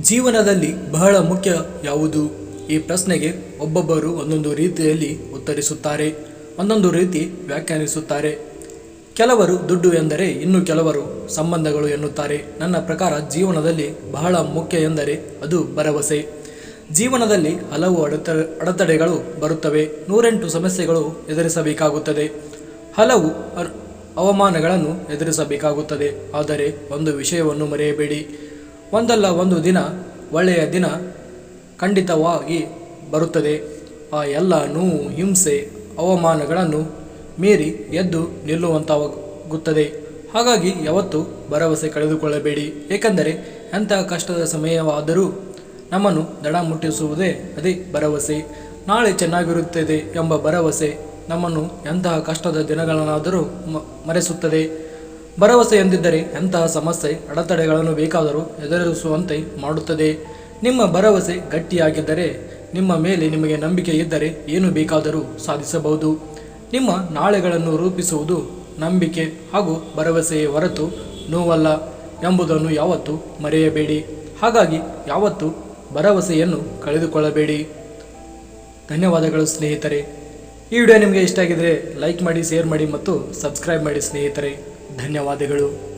ಜೀವನದಲ್ಲಿ ಬಹಳ ಮುಖ್ಯ ಯಾವುದು? ಈ ಪ್ರಶ್ನೆಗೆ ಒಬ್ಬೊಬ್ಬರು ಒಂದೊಂದು ರೀತಿಯಲ್ಲಿ ಉತ್ತರಿಸುತ್ತಾರೆ, ಒಂದೊಂದು ರೀತಿ ವ್ಯಾಖ್ಯಾನಿಸುತ್ತಾರೆ. ಕೆಲವರು ದುಡ್ಡು ಎಂದರೆ ಇನ್ನು ಕೆಲವರು ಸಂಬಂಧಗಳು ಎನ್ನುತ್ತಾರೆ. ನನ್ನ ಪ್ರಕಾರ ಜೀವನದಲ್ಲಿ ಬಹಳ ಮುಖ್ಯ ಎಂದರೆ ಅದು ಭರವಸೆ. ಜೀವನದಲ್ಲಿ ಹಲವು ಅಡೆತ, ಅಡೆತಡೆಗಳು ಬರುತ್ತವೆ. ನೂರೆಂಟು ಸಮಸ್ಯೆಗಳು ಎದುರಿಸಬೇಕಾಗುತ್ತದೆ. ಹಲವು ಅವಮಾನಗಳನ್ನು ಎದುರಿಸಬೇಕಾಗುತ್ತದೆ. ಆದರೆ ಒಂದು ವಿಷಯವನ್ನು ಮರೆಯಬೇಡಿ. ಒಂದಲ್ಲ ಒಂದು ದಿನ, ಒಳ್ಳೆಯ ದಿನ ಖಂಡಿತವಾಗಿ ಬರುತ್ತದೆ. ಆ ಎಲ್ಲ ನೋವು ಹಿಂಸೆ, ಅವಮಾನಗಳನ್ನು ಮೀರಿ ಎದ್ದು ನಿಲ್ಲುವಂತಾಗುತ್ತದೆ. ಹಾಗಾಗಿ ಯಾವತ್ತೂ ಭರವಸೆ ಕಳೆದುಕೊಳ್ಳಬೇಡಿ. ಏಕೆಂದರೆ ಎಂಥ ಕಷ್ಟದ ಸಮಯವಾದರೂ ನಮ್ಮನ್ನು ದಡ ಮುಟ್ಟಿಸುವುದೇ ಅದೇ ಭರವಸೆ. ನಾಳೆ ಚೆನ್ನಾಗಿರುತ್ತದೆ ಎಂಬ ಭರವಸೆ ನಮ್ಮನ್ನು ಎಂತಹ ಕಷ್ಟದ ದಿನಗಳನ್ನಾದರೂ ಮರೆಸುತ್ತದೆ. ಭರವಸೆ ಎಂದಿದ್ದರೆ ಎಂತಹ ಸಮಸ್ಯೆ, ಅಡೆತಡೆಗಳನ್ನು ಬೇಕಾದರೂ ಎದುರಿಸುವಂತೆ ಮಾಡುತ್ತದೆ. ನಿಮ್ಮ ಭರವಸೆ ಗಟ್ಟಿಯಾಗಿದ್ದರೆ, ನಿಮ್ಮ ಮೇಲೆ ನಿಮಗೆ ನಂಬಿಕೆ ಇದ್ದರೆ ಏನು ಬೇಕಾದರೂ ಸಾಧಿಸಬಹುದು. ನಿಮ್ಮ ನಾಳೆಗಳನ್ನು ರೂಪಿಸುವುದು ನಂಬಿಕೆ ಹಾಗೂ ಭರವಸೆಯೇ ಹೊರತು ನೋವಲ್ಲ ಎಂಬುದನ್ನು ಯಾವತ್ತೂ ಮರೆಯಬೇಡಿ. ಹಾಗಾಗಿ ಯಾವತ್ತೂ ಭರವಸೆಯನ್ನು ಕಳೆದುಕೊಳ್ಳಬೇಡಿ. ಧನ್ಯವಾದಗಳು ಸ್ನೇಹಿತರೆ. ಈ ವಿಡಿಯೋ ನಿಮಗೆ ಇಷ್ಟ ಆಗಿದ್ದರೆ ಲೈಕ್ ಮಾಡಿ, ಶೇರ್ ಮಾಡಿ ಮತ್ತು ಸಬ್ಸ್ಕ್ರೈಬ್ ಮಾಡಿ ಸ್ನೇಹಿತರೆ. ಧನ್ಯವಾದಗಳು.